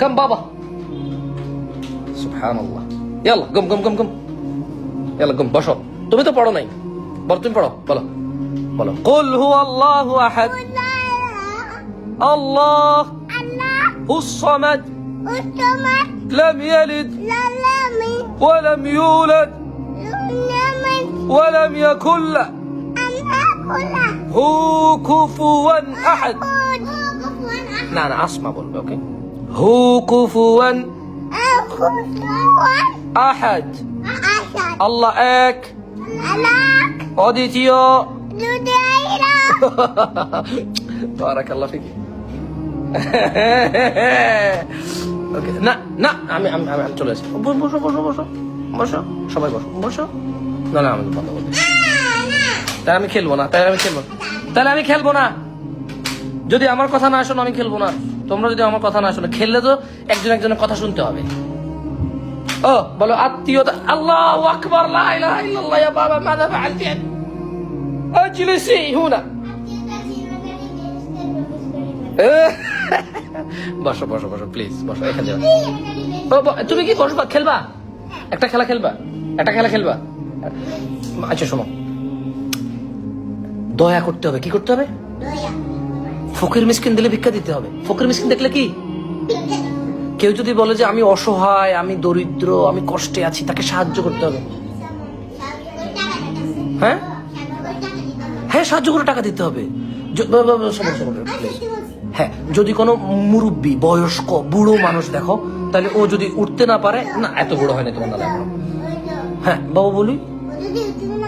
কাম বাবা সুবহানাল্লাহ ইয়াল্লা গম গম গম গম ইয়াল্লা গম বসো তুমি তো পড়ো নাই বলো তুমি পড়ো বলো বলো কুল হু আল্লাহু আহাদ আল্লাহ الصمد لم يلد ولم يولد ولم يكن له هو كفوا احد না না আসমা বলবে ওকে হু কুফুয়ান আহাদ। আল্লাহ এক। অদ্বিতীয়। বারাকাল্লাহ ফিকি। ওকে, না না, আমি আমি আমি চলে আসি। বসো বসো বসো বসো সবাই বসো বসো। না না, আমি কথা বলব তাই আমি খেলব না তাই আমি খেলব তাহলে আমি খেলব না। যদি আমার কথা না শোনো, আমি খেলব না। তোমরা যদি আমার কথা না শোনো, খেললে তো একজন একজনের কথা শুনতে হবে। ও, বলো, আত্মীয়তা, আল্লাহ আকবর বাবা ফাআলতি আজলিসি হুনা। বসো বসো বসো প্লিজ বসো, এখানে। তুমি কি বসবা, খেলবা? একটা খেলা খেলবা, একটা খেলা খেলবা। আচ্ছা শোনো। দয়া করতে হবে, কি করতে হবে? ফকির মিসকিন দিলে ভিক্ষা দিতে হবে। ফকির মিসকিন দেখলে কি? কেউ যদি বলে যে আমি অসহায়, আমি দরিদ্র, আমি কষ্টে আছি, তাকে সাহায্য করতে হবে। হ্যাঁ? হ্যাঁ সাহায্য করে টাকা দিতে হবে। হ্যাঁ যদি কোনো মুরব্বী, বয়স্ক, বুড়ো মানুষ দেখো, তাহলে ও যদি উঠতে না পারে, না, এত বুড়ো হয় না তোমার এখনও। হ্যাঁ বাবু বলি।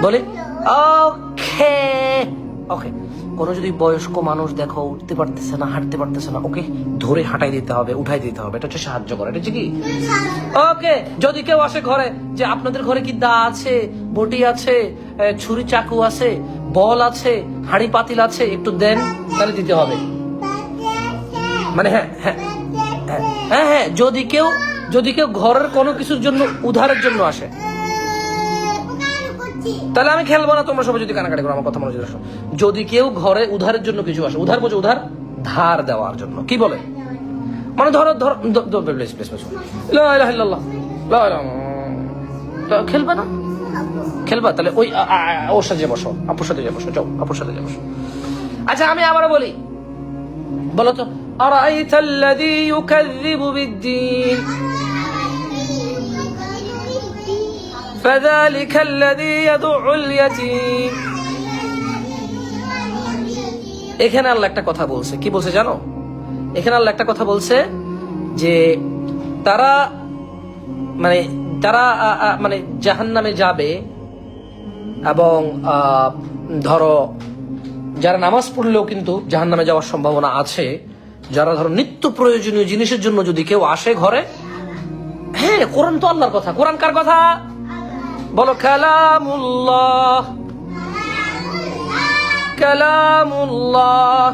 বলে, ওকে। ওকে কোনো যদি বয়স্ক মানুষ দেখো, উঠতে পারতেছে না, হাঁটতে পারতেছে না, ওকে ধরে হাঁটাই দিতে হবে, উঠাই দিতে হবে। এটা হচ্ছে সাহায্য করা, এটা কি? ওকে যদি কেউ আসে ঘরে, যে আপনাদের ঘরে কি দা আছে, বটি আছে ছুরি চাকু আছে, বল আছে, হাঁড়ি পাতিল আছে, একটু দেন, তাহলে দিতে হবে। মানে হ্যাঁ হ্যাঁ হ্যাঁ হ্যাঁ হ্যাঁ যদি কেউ যদি কেউ ঘরের কোনো কিছুর জন্য উধারের জন্য আসে তাহলে আমি খেলব না, তোমরা সবাই যদি কানাকাটি করো, আমার কথা মনোযোগ রাখো। যদি কেউ ঘরে উধারের জন্য কিছু আসে, উধার বোঝো, উধার ধার দেওয়ার জন্য। কি বলে? মানে ধরো, ধর প্লেস প্লেস প্লেস খেলবে না? খেলবা? তাহলে ওই ওর সাথে বসো, আপুর সাথে যে বসো চৌ আপুর সাথে যে বসো। আচ্ছা আমি আবার বলি, বলো তো আর فذلك الذي يدع اليتيم এখানে আল্লাহ একটা কথা বলছে কি বলছে জানো এখানে আল্লাহ একটা কথা বলছে যে তারা মানে তারা আ, আ, মানে জাহান্নামে যাবে এবং আ, ধরো যারা নামাজ পড়লেও কিন্তু জাহান্নামে যাওয়ার সম্ভাবনা আছে যারা ধরো নিত্য প্রয়োজনীয় জিনিসের জন্য যদি কেউ আসে ঘরে হ্যাঁ কোরআন তো আল্লাহর কথা কোরআন কার কথা বলো, কালামুল্লাহ। কালামুল্লাহ।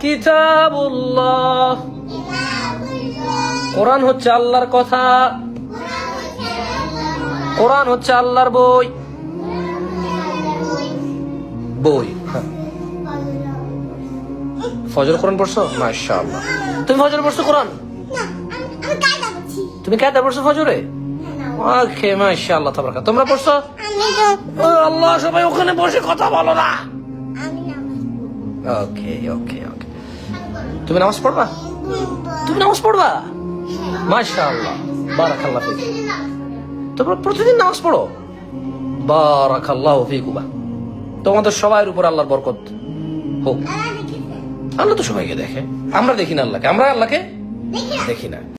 কিতাবুল্লাহ। কোরআন হচ্ছে আল্লাহর কথা। কোরআন হচ্ছে আল্লাহর বই। বই। ফজর কোরআন পড়ছো? মাশাআল্লাহ। তুমি ফজর পড়ছো কোরআন? তুমি কায়দা পড়ছো ফজরে? ওকে মাশাআল্লাহ তাবারাকা তোমরা পড়ছো? ও আল্লাহ সবাই ওখানে বসে কথা বলো না। ওকে ওকে ওকে। তুমি নামাজ পড়বা? তুমি নামাজ পড়বা? মাশাআল্লাহ বারাকাল্লাহ ফিক। তোমরা প্রতিদিন নামাজ পড়ো? বারাকাল্লাহ ফিকুবা তোমাদের সবার উপর আল্লাহর বরকত হোক। আল্লাহ তো সবাইকে দেখে। আমরা দেখি না আল্লাহকে। আমরা আল্লাহকে দেখি না।